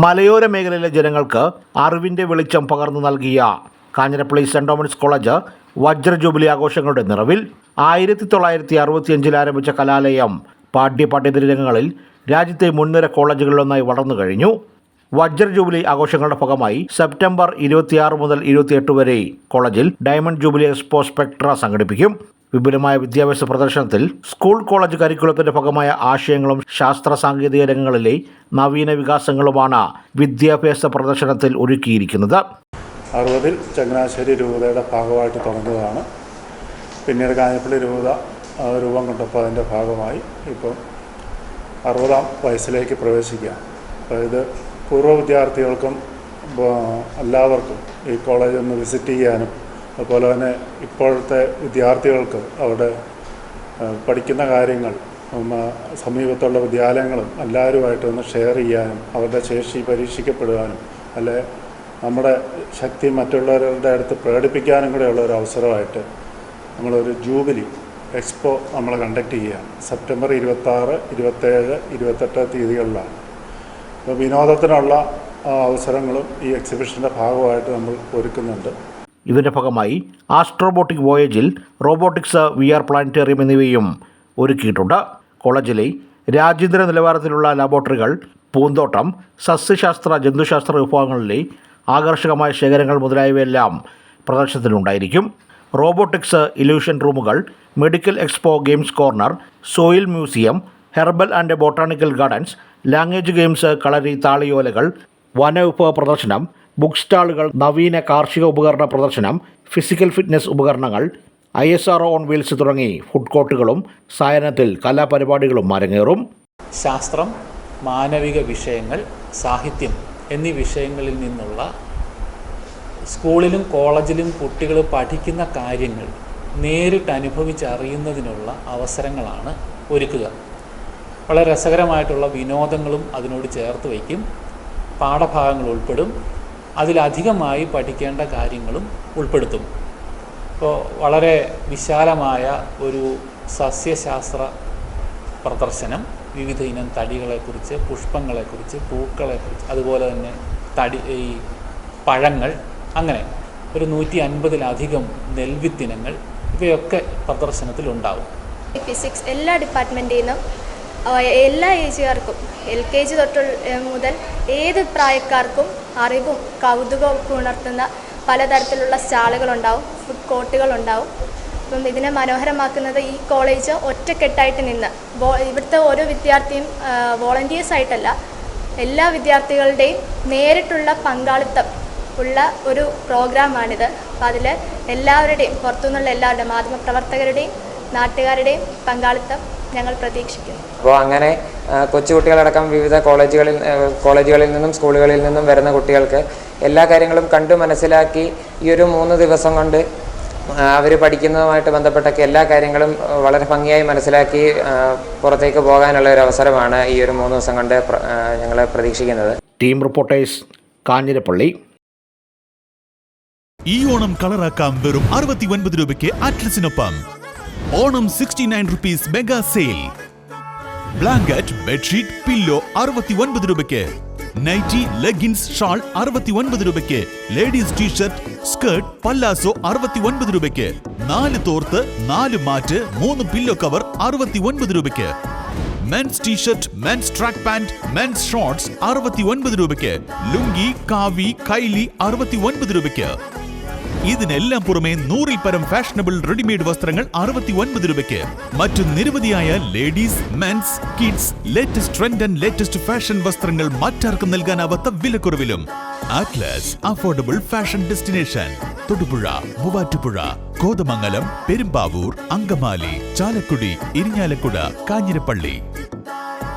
മലയോര മേഖലയിലെ ജനങ്ങൾക്ക് അറിവിന്റെ വെളിച്ചം പകർന്നു നൽകിയ കാഞ്ഞിരപ്പള്ളി സെന്റ് ഡോമിനിക്സ് കോളേജ് വജ്ര ജൂബിലി ആഘോഷങ്ങളുടെ നിറവിൽ ആയിരത്തി തൊള്ളായിരത്തി അറുപത്തിയഞ്ചിൽ ആരംഭിച്ച കലാലയം പാഠ്യ പാഠ്യേതര രംഗങ്ങളിൽ രാജ്യത്തെ മുൻനിര കോളേജുകളിലൊന്നായി വളർന്നു കഴിഞ്ഞു. വജ്ര ജൂബിലി ആഘോഷങ്ങളുടെ ഭാഗമായി സെപ്റ്റംബർ ഇരുപത്തിയാറ് മുതൽ ഇരുപത്തിയെട്ട് വരെ കോളേജിൽ ഡയമണ്ട് ജൂബിലി എക്സ്പോ സ്പെക്ട്ര സംഘടിപ്പിക്കും. വിപുലമായ വിദ്യാഭ്യാസ പ്രദർശനത്തിൽ സ്കൂൾ കോളേജ് കരിക്കുലത്തിന്റെ ഭാഗമായ ആശയങ്ങളും ശാസ്ത്ര സാങ്കേതിക രംഗങ്ങളിലെ നവീന വികാസങ്ങളുമാണ് വിദ്യാഭ്യാസ പ്രദർശനത്തിൽ ഒരുക്കിയിരിക്കുന്നത്. അറുപതിൽ ചങ്ങനാശ്ശേരി രൂപതയുടെ ഭാഗമായിട്ട് തുടങ്ങുന്നതാണ്. പിന്നീട് കാഞ്ഞപ്പള്ളി രൂപത രൂപം കൊണ്ടപ്പോൾ അതിന്റെ ഭാഗമായി ഇപ്പം അറുപതാം വയസ്സിലേക്ക് പ്രവേശിക്കുക. അതായത് പൂർവ വിദ്യാർത്ഥികൾക്കും എല്ലാവർക്കും ഈ കോളേജ് ഒന്ന് വിസിറ്റ് ചെയ്യാനും അതുപോലെ തന്നെ ഇപ്പോഴത്തെ വിദ്യാർത്ഥികൾക്ക് അവിടെ പഠിക്കുന്ന കാര്യങ്ങൾ സമീപത്തുള്ള വിദ്യാലയങ്ങളും എല്ലാവരുമായിട്ട് ഒന്ന് ഷെയർ ചെയ്യാനും അവരുടെ ശേഷി പരീക്ഷിക്കപ്പെടുവാനും അല്ലെ നമ്മുടെ ശക്തി മറ്റുള്ളവരുടെ അടുത്ത് പ്രകടിപ്പിക്കാനും കൂടെയുള്ള ഒരു അവസരമായിട്ട് നമ്മളൊരു ജൂബിലി എക്സ്പോ നമ്മൾ കണ്ടക്ട് ചെയ്യുകയാണ് സെപ്റ്റംബർ ഇരുപത്താറ് ഇരുപത്തേഴ് ഇരുപത്തെട്ട് തീയതികളിലാണ്. അപ്പോൾ വിനോദത്തിനുള്ള അവസരങ്ങളും ഈ എക്സിബിഷന്റെ ഭാഗമായിട്ട് നമ്മൾ ഒരുക്കുന്നുണ്ട്. ഇതിന്റെ ഭാഗമായി ആസ്ട്രോബോട്ടിക് വോയേജിൽ റോബോട്ടിക്സ് വി ആർ പ്ലാനറ്റേറിയം എന്നിവയും ഒരുക്കിയിട്ടുണ്ട്. കോളേജിലെ രാജ്യാന്തര നിലവാരത്തിലുള്ള ലാബോറട്ടറികൾ പൂന്തോട്ടം സസ്യശാസ്ത്ര ജന്തുശാസ്ത്ര വിഭാഗങ്ങളിലെ ആകർഷകമായ ശേഖരങ്ങൾ മുതലായവയെല്ലാം പ്രദർശനത്തിലുണ്ടായിരിക്കും. റോബോട്ടിക്സ് ഇലൂഷൻ റൂമുകൾ medical expo games corner soil museum herbal and botanical gardens language games kalari താളിയോലകൾ വനവിഭവ പ്രദർശനം ബുക്ക് സ്റ്റാളുകൾ നവീന കാർഷിക ഉപകരണ പ്രദർശനം ഫിസിക്കൽ ഫിറ്റ്നസ് ഉപകരണങ്ങൾ I S R on wheels തുടങ്ങി ഫുഡ് കോർട്ടുകളും സായനത്തിൽ കലാപരിപാടികളും അരങ്ങേറും. ശാസ്ത്രം മാനവിക വിഷയങ്ങൾ സാഹിത്യം എന്നീ വിഷയങ്ങളിൽ നിന്നുള്ള സ്കൂളിലും കോളേജിലും കുട്ടികൾ പഠിക്കുന്ന കാര്യങ്ങൾ നേരിട്ട് അനുഭവിച്ചറിയുന്നതിനുള്ള അവസരങ്ങളാണ് ഒരുക്കുക. വളരെ രസകരമായിട്ടുള്ള വിനോദങ്ങളും അതിനോട് ചേർത്ത് വയ്ക്കും. പാഠഭാഗങ്ങൾ ഉൾപ്പെടും. അതിലധികമായി പഠിക്കേണ്ട കാര്യങ്ങളും ഉൾപ്പെടുത്തും. ഇപ്പോൾ വളരെ വിശാലമായ ഒരു സസ്യശാസ്ത്ര പ്രദർശനം വിവിധ ഇനം തടികളെക്കുറിച്ച് പുഷ്പങ്ങളെക്കുറിച്ച് പൂക്കളെക്കുറിച്ച് അതുപോലെ തന്നെ തടി ഈ പഴങ്ങൾ അങ്ങനെ ഒരു നൂറ്റി അൻപതിലധികം നെൽവിത്തിനങ്ങൾ ഇവയൊക്കെ പ്രദർശനത്തിലുണ്ടാവും. ഫിസിക്സ് എല്ലാ ഡിപ്പാർട്ട്മെന്റിൽ നിന്നും എല്ലാ ഏജുകാർക്കും എൽ കെ ജി തൊട്ട് മുതൽ ഏത് പ്രായക്കാർക്കും അറിവും കൗതുകവും ഒക്കെ ഉണർത്തുന്ന പലതരത്തിലുള്ള സ്റ്റാളുകളുണ്ടാവും ഫുഡ് കോർട്ടുകളുണ്ടാവും അപ്പം ഇതിനെ മനോഹരമാക്കുന്നത് ഈ കോളേജ് ഒറ്റക്കെട്ടായിട്ട് നിന്ന് ഇവിടുത്തെ ഓരോ വിദ്യാർത്ഥിയും വോളണ്ടിയേഴ്സ് ആയിട്ടല്ല എല്ലാ വിദ്യാർത്ഥികളുടെയും നേരിട്ടുള്ള പങ്കാളിത്തം ഉള്ള ഒരു പ്രോഗ്രാമാണിത് അപ്പോൾ അതിൽ എല്ലാവരുടെയും പുറത്തുനിന്നുള്ള എല്ലാവരുടെയും മാധ്യമപ്രവർത്തകരുടെയും നാട്ടുകാരുടെയും പങ്കാളിത്തം ഞങ്ങൾ പ്രതീക്ഷിക്കുന്നു. അപ്പോൾ അങ്ങനെ കൊച്ചുകുട്ടികളടക്കം വിവിധ കോളേജുകളിൽ കോളേജുകളിൽ നിന്നും സ്കൂളുകളിൽ നിന്നും വരുന്ന കുട്ടികൾക്ക് എല്ലാ കാര്യങ്ങളും കണ്ടു മനസ്സിലാക്കി ഈ ഒരു മൂന്ന് ദിവസം കൊണ്ട് അവർ പഠിക്കുന്നതുമായിട്ട് ബന്ധപ്പെട്ടൊക്കെ എല്ലാ കാര്യങ്ങളും വളരെ ഭംഗിയായി മനസ്സിലാക്കി പുറത്തേക്ക് പോകാനുള്ള ഒരു അവസരമാണ് ഈ ഒരു മൂന്ന് ദിവസം കൊണ്ട് ഞങ്ങൾ പ്രതീക്ഷിക്കുന്നത്. Team reporters Kanjirappally. ഈ ഓണം കളറാക്കാം വെറും അറുപത്തി ഒൻപത് രൂപയ്ക്ക് അറ്റ്ലസിനൊപ്പം Onam sixty nine rupees mega sale blanket bedsheet pillow അറുപത്തി ഒൻപത് രൂപയ്ക്ക്. നൈറ്റി ലെഗിൻസ് ഷാൾ അറുപത്തി ഒൻപത് രൂപയ്ക്ക്. ലേഡീസ് ടീഷർട്ട് സ്കേർട്ട് പല്ലാസോ അറുപത്തി ഒൻപത് രൂപയ്ക്ക്. നാല് തോർത്ത് നാല് മാറ്റ് മൂന്ന് പില്ലോ കവർ അറുപത്തി ഒൻപത് രൂപയ്ക്ക്. Men's T shirt men's track pant men's shorts അറുപത്തി ഒൻപത് രൂപയ്ക്ക്. ലുങ്കി കാവി കൈലി അറുപത്തി ഒൻപത് രൂപയ്ക്ക്. ഇതിനെല്ലാം പുറമെ നൂറിൽ പരം ഫാഷനബിൾ റെഡിമെയ്ഡ് വസ്ത്രങ്ങൾ അറുപത്തി ഒൻപത് രൂപയ്ക്ക്. മറ്റു നിരവധിയായ ladies men's kids latest trend and latest fashion വസ്ത്രങ്ങൾ മറ്റാർക്കും നൽകാനാവാത്ത വിലക്കുറവിലും. Atlas affordable fashion destination Thodupuzha Muvattupuzha Kothamangalam Perumbavoor Angamaly Chalakudy Irinjalakuda Kanjirappally.